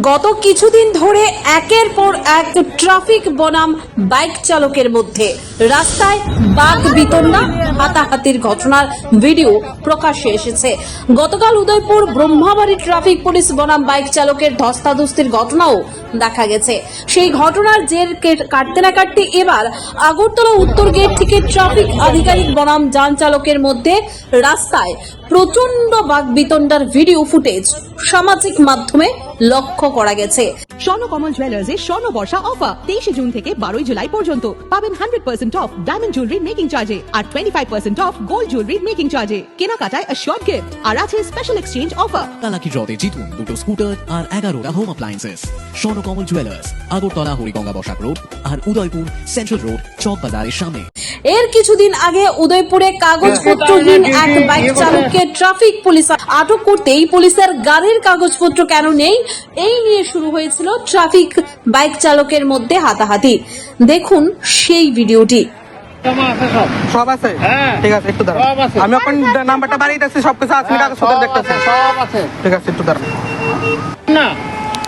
গত কিছুদিন ধরে একের পর এক ট্রাফিক বনাম বাইক চালকের মধ্যে। রাস্তায় বাঘ বিতন্না, হাতাহাতির ঘটনার ভিডিও প্রকাশ্যে এসেছে। গতকাল উদয়পুর ব্রহ্মাবাড়ি ট্রাফিক পুলিশ বনাম বাইক চালকের ধস্তাধস্তির ঘটনাও দেখা গেছে। সেই ঘটনার জের কেট- কাটতে না কাটতে এবার আগরতলা উত্তর গেট থেকে ট্রাফিক আধিকারিক বনাম যান চালকের মধ্যে রাস্তায় প্রচণ্ড বাঘ বিতণ্ডার ভিডিও ফুটেজ সামাজিক মাধ্যমে লক্ষ্য করা গেছে। স্বর্ণ কমল জুয়েলার্স এর স্বর্ণ বর্ষা অফার তেইশে জুন থেকে বারোই জুলাই পর্যন্ত পাবেন hundred percent off diamond jewellery making চার্জে আর twenty five percent off gold jewellery making চার্জে কেনাকাটায় শর্ট গিফট আর আছে স্পেশাল এক্সচেঞ্জ অফার তালাকি ড্রতে জিতুন দুটো স্কুটার আর এগারোটা home appliances Swarnakamal jewellers Agartala Hariganga Basak road আর উদয়পুর সেন্ট্রাল রোড চক বাজারের সামনে। এর কিছুদিন আগে উদয়পুরে কাগজপত্রহীন এক বাইক চালককে ট্রাফিক পুলিশ আটক করতেই পুলিশের গাড়ির কাগজপত্র কেন নেই? এই নিয়ে শুরু হয়েছিল ট্রাফিক বাইক চালকের মধ্যে হাতাহাতি। দেখুন সেই ভিডিওটি। সব সব আছে? হ্যাঁ। ঠিক আছে একটু দাঁড়ান আমি এখন নাম্বারটা বাড়িয়ে দিচ্ছি সব কিছু আছে কাগজ আছে দেখতেছি। সব আছে। ঠিক আছে একটু দাঁড়ান না।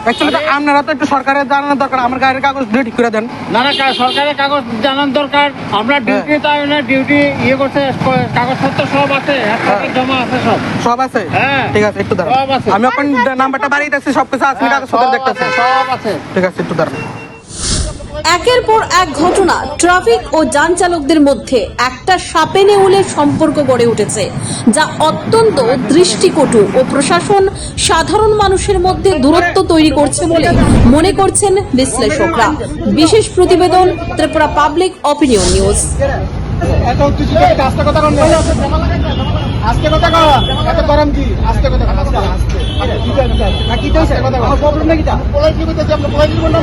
অ্যাকচুয়ালি আপনারা তো একটু সরকারের জানানোর দরকার আমার গাড়ির কাগজ দিয়ে ঠিক করে দেন। না না সরকারের কাগজ জানান দরকার। আমরা ডিউটি তাই না ডিউটি ইয়ে করছে কাগজপত্র সব আছে একসাথে জমা আছে সব। সব আছে? হ্যাঁ। ঠিক আছে একটু সব দাঁড়ান আছে। আমি এখন নাম্বারটা বাড়িয়ে দিচ্ছি সব কিছু আছে কাগজ দেখতেছি। আছে সব আছে। ঠিক আছে একটু দাঁড়ান। একের পর এক ঘটনা ট্রাফিক ও যান চালকদের মধ্যে একটা সাপে নেউলের সম্পর্ক গড়ে উঠেছে যা অত্যন্ত দৃষ্টিকটু ও প্রশাসন সাধারণ মানুষের মধ্যে দূরত্ব তৈরি করছে বলে মনে করছেন বিশ্লেষকরা। বিশেষ প্রতিবেদন ত্রিপুরা পাবলিক অপিনিয়ন নিউজ। আজকে কথা কও এত গরম কি? আজকে কথা কি কইছে কথা কও। প্রবলেম নাকি তা? পলাই কি কইতে আমরা পলাই কি বললাম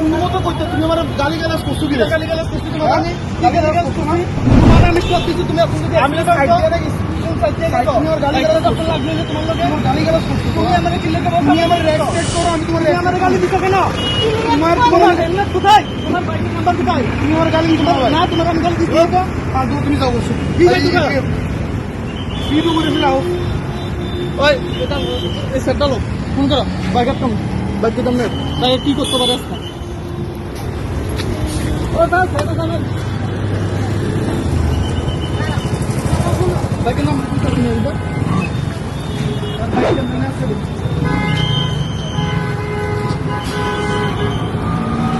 সুন্দর করতে তুমি আমার গালি গালাজ করছ কি গালি গালাজ করছ তুমি গালি গালাজ করছ তুমি তোমার আমি সব কিছু তুমি আমি তুমি তোমার করছ আমি তোমার তোমার তোমার তোমার আমি যাও তুমি? করে ফেলাও ওই এই সেটটা লো। ফোন করো। বাইকের কম বাইকের দাম নেই কি করতে পারে আজকে ও দাও সেটা জানেন বাইকের নাম কি করতে